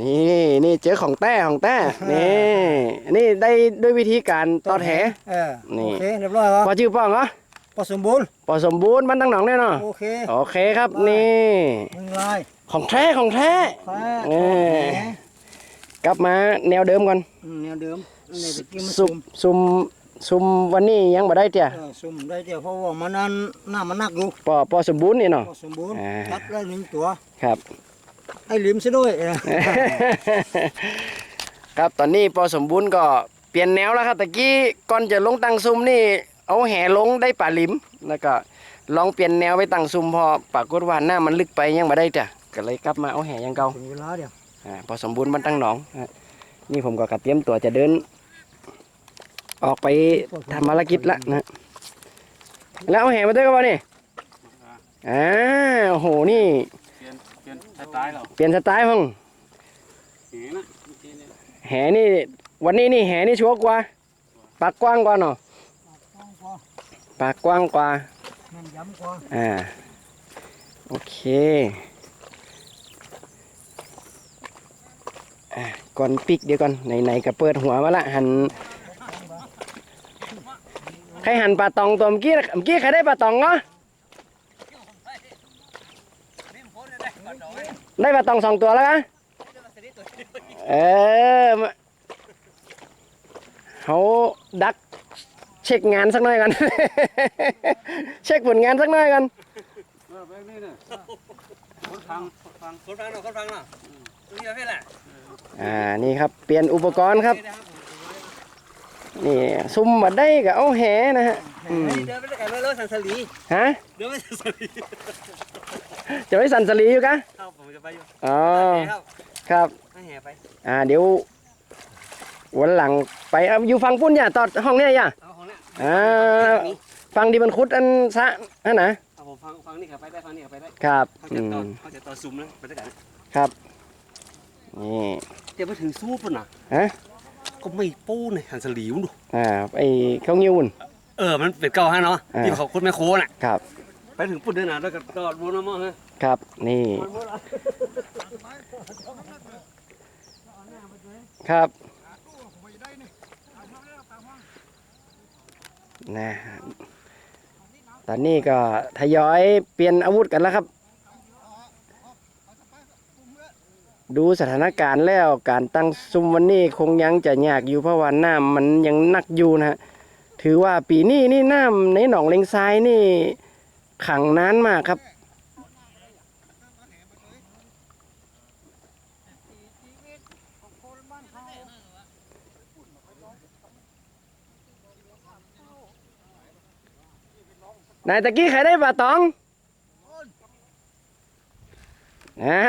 นี่นี่เจอของแต้ของแต้นี่นี่ได้ด้วยวิธีการตอดแหเออนี่โอเคเรียบร้อยเหรอพอชื่อป้องเหรอพอสมบูรณ์ปอสมบูรณ์บ้านตั้งหนองแน่นอนโอเคโอเคครับนี่หนึ่งลายของแท้ของแท้แพ้เออกลับมาแนวเดิมก่อนอืมแนวเดิมอันนี้ตะกี้มันซุซุ่มมซุมซุมวันนี้ยังบ่ได้เตี้ยเออซุ่มได้เดียวเพราะว่ามันนั้นหน้ามันหนักอยู่ปอปอสมบูรณ์นี่เนาะพอสมบูรณ์อ่าตัดได้หนึ่งตัวครับ ไอ้ลิมซะด้วยเออครับตอนนี้ปอสมบูรณ์ก็เปลี่ยนแนวแล้วครับตะกี้ก่อนจะลงตังซุมนี่ เอาแห่ลงได้ป่าหลิมแล้วก็ลองเปลี่ยนแนวไปตังซุมพอปรากฏว่าหน้ามันลึกไปยังบ่ได้จ้ะก็เลยกลับมาเอาแห่อยังเก่าถึงเวลาเดียวอ่าพอสมบูรณ์มันตั้งหนองฮะนี่ผมก็กระเตรียมตัวจะเดิน ออกไปทำภารกิจละนะแล้วเอาแห่มาด้วยกันวะนี่อ่าโอ้โหนี่ สไตล์เหรอเปลี่ยนสไตล์พ้องเห็นนะเมื่อกี้เนี่ยแห่นี่ วันนี้นี่แห่นี่ชัวร์กว่า ปากกว้างกว่าเนาะปากกว้างกว่าแม่นย้ำกว่าอ่าโอเคอะก่อนปิกเดี๋ยวก่อนไหนๆก็เปิดหัวมาละหันใครหันปลาตองตัวเมื่อกี้นะเมื่อกี้ใครได้ปลาตองเนาะ ได้ปลาตองสองตัวแล้วกันเออมาเขาดักเช็คงานสักหน่อยกัน เช็คผลงานสักหน่อยกันเออแบบนี้เนี่ยคนฟังคนฟังคนฟังหน่อยคนฟังหน่อยตรงนี้ประเภทแหละอ่านี่ครับเปลี่ยนอุปกรณ์ครับนี่ซุ่มมาได้กับเอาแหนะฮะอืมเดินไปด้วยกันเลยเลยสันสลีฮะเดินไปสันสลี จะไม่สั่นสลีอยู่กะครับผมจะไปอยู่อ๋อครับครับให้แห่ไปอ่าเดี๋ยววันหลังไปเอาอยู่ฟังปุ้นอย่าตอดห้องเนี้ยอย่าเอาของเนี้ยอ่าฟังดีมันคุดอันซะนั่นนะเอาผมฟังฟังนี่ขับไปได้ฟังนี่ขับไปได้ครับเขาอืจะต่อมเขาจะต่อซุ่มนะไปด้วยกันนี่เดี๋ยวไปถึงสู้ปุ่นน่ะฮะก็ไม่ปูนเลยสันสลีมึงดูอ่าไอ้ข้าวงิ้วอุ่น เออมันเป็นเก่าฮะเนาะอ่า ที่เขาคุดแม่โคน่ะครับ ไปถึงปุ่นเดินหนาแล้วก็ตอดวนมาฮะ ครับนี่ ครับนะตอนนี้ก็ทยอยเปลี่ยนอาวุธกันแล้วครับ ดูสถานการณ์แล้วการตั้งซุมวันนี้คงยังจะยากอยู่เพราะว่าน้ำมันยังนักอยู่นะฮะถือว่าปีนี้นี่น้ำในหนองเลงทรายนี่ขังนานมากครับ นายตะกี้ใครได้ปลาตองอ่า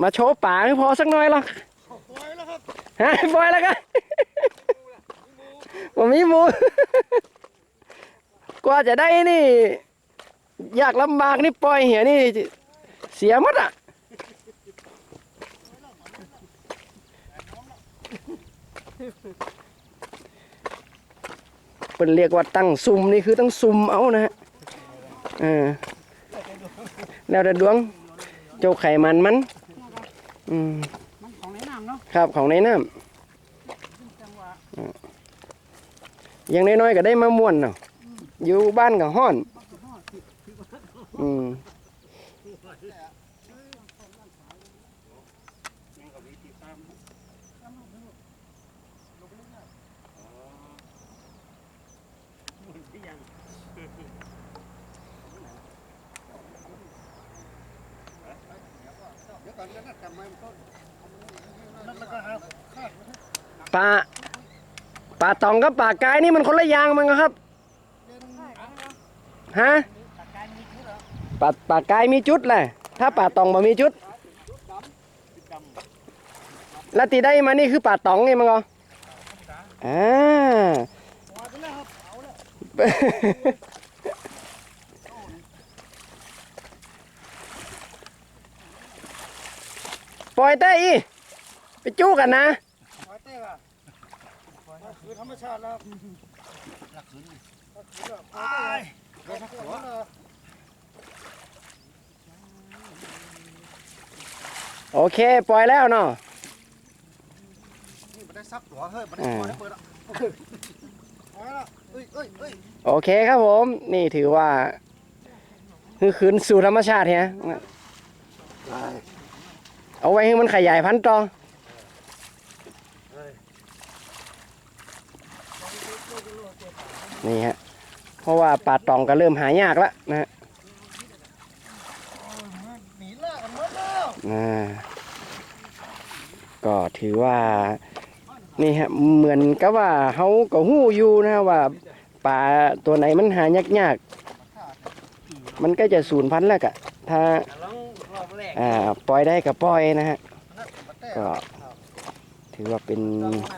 มาโชว์ป่าให้พอสักหน่อยหรอกฮะปล่อยแล้วกันผมมีมูกว่าจะได้นี่ยากลำบากนี่ปล่อยเหียนี่ เสียมดอะ เป็นเรียกว่าตั้งซุ่มนี่คือตั้งซุ่มเอานะฮะเออแล้วแต่ดวงเจ้าไข่มันมันอืมมันของในน้ำเนาะครับของในน้ำอย่างน้อยๆก็ได้มาม่วนเนาะอยู่บ้านกับห้อน อืม ปลาปลาตองกับปลากายนี่มันคนละอย่างมันครับฮะปลาปลากายมีจุดแหละถ้าปลาตองบ่มีจุด แล้วตีได้มานี่คือปลาตองไงมันก็อ่า ปล่อย เต้อีไปจู้กันนะปล่อยเต้ก่ะปล่อยคือธรรมชาติแล้วหลักคืนหลักคืนปล่อยเต้เราหัวเลยตโอเค ปล่อยแล้วเนาะนี่มันได้ซักตัวเฮ้ยมันได้ตัวได้เปิดอะเอาละเอ้ยเอ้ยเอ้ยโอเคครับผม นี่ถือว่า คือคืนสู่ธรรมชาติเฮีย เอาไว้ให้มันขยายพันธุ์ต่อนี่ฮะ เพราะว่าป่าตองก็เริ่มหายากแล้วนะฮะก็ถือว่านี่ฮะเหมือนกับว่าเขาก็หู้อยู่นะว่าป่าตัวไหนมันหายากยากๆมันก็จะสูญพันธุ์แล้วกะถ้า องรอบแรกอ่าปล่อยได้ก็ปล่อยนะฮะมันแต่ก็ถือว่าเป็น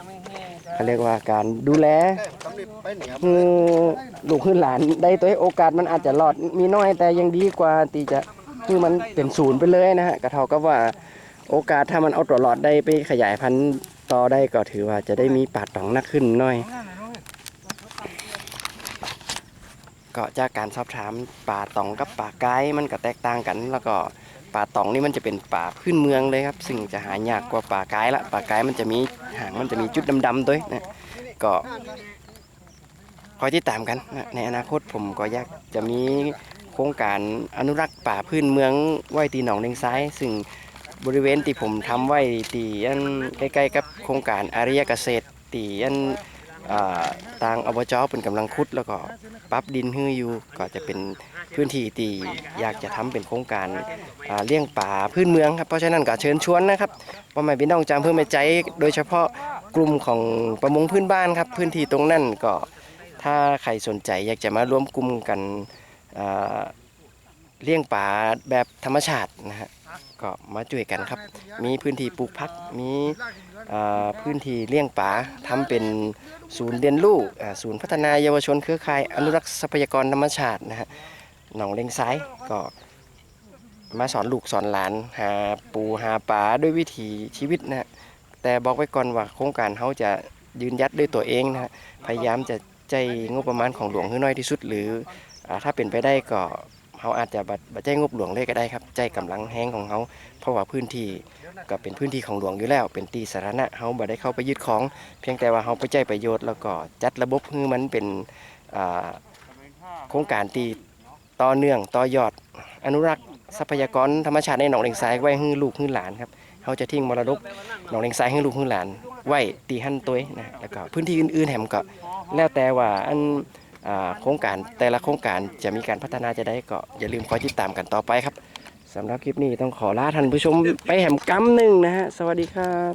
ไม่แห้งเขาเรียกว่าการดูแลแต่กำลังไปเหนียวคือลูกคือหลานได้ตัวโอกาสมันอาจจะรอดมีน้อยแต่ยังดีกว่าที่จะคือมันเป็นศูนย์ไปเลยนะฮะก็เท่ากับว่าโอกาสถ้ามันเอาตัวรอดได้ไปขยายพันธุ์ต่อได้ก็ถือว่าจะได้มีป่าตองนักขึ้นหน่อย ก็จากการสอบถามป่าตองกับป่าไกด์มันก็แตกต่างกันแล้วก็ ป่าตองนี่มันจะเป็นป่าพื้นเมืองเลยครับ ซึ่งจะหายากกว่าป่าไกด์ละป่าไกด์มันจะมีหางมันจะมีจุดดำๆด้วยนะก็คอยติดตามกันนะในอนาคตผมก็อยากจะมีโครงการอนุรักษ์ป่าพื้นเมืองไว้ตีหนองเลงซ้าย ซึ่งบริเวณที่ผมทำไว้ตีอันใกล้ๆกับโครงการอาริยเกษตรตีอัน ทางอบจเป็นกำลังคุดแล้วก็ปรั๊บดินฮื้ออยู่ก็จะเป็นพื้นที่ที่อยากจะทำเป็นโครงการเลี้ยงป่าพื้นเมืองครับเพราะฉะนั้นก็เชิญชวนนะครับพ่อแม่พี่น้องจามเพื่อม่ใจ โดยเฉพาะกลุ่มของประมงพื้นบ้านครับ พื้นที่ตรงนั้นก็ถ้าใครสนใจอยากจะมาร่วมกลุ่มกันเลี้ยงป่าแบบธรรมชาตินะฮะ ก็มาช่วยกันครับ มีพื้นที่ปลูกพัก มีพื้นที่เลี้ยงป่าทำเป็นศูนย์เรียนรู้ศูนย์พัฒนาเยาวชนเครือข่ายอนุรักษ์ทรัพยากรธรรมชาตินะฮะหนองเลงซ้ายก็มาสอนลูกสอนหลานหาปูหาปลาด้วยวิถีชีวิตนะฮะแต่บอกไว้ก่อนว่าโครงการเขาจะยืนยัดด้วยตัวเองนะฮะพยายามจะใจงบประมาณของหลวงให้น้อยที่สุด หรือถ้าเป็นไปได้ก็ เขาอาจจะบัดบัดใจงบหลวงเลยก็ได้ครับ ใจกำลังแห้งของเขาเพราะว่าพื้นที่ก็เป็นพื้นที่ของหลวงอยู่แล้ว เป็นที่สาธารณะเขาบ่ได้เข้าไปยึดของ เพียงแต่ว่าเขาไปใจประโยชน์แล้วก็จัดระบบให้มันเป็นโครงการที่ต่อเนื่องต่อยอด อนุรักษ์ทรัพยากรธรรมชาติในหนองเลงทรายไว้ให้ลูกให้หลานครับเขาจะทิ้งมรดกหนองเลงทรายให้ลูกให้หลาน ไว้ตีหั่นตัวนะแล้วก็พื้นที่อื่นๆแหมก็แล้วแต่ว่าอัน โครงการแต่ละโครงการจะมีการพัฒนาจะได้ก็อย่าลืมคอยติดตามกันต่อไปครับสำหรับคลิปนี้ต้องขอลาท่านผู้ชมไปแหมกัมหนึ่งนะฮะสวัสดีครับ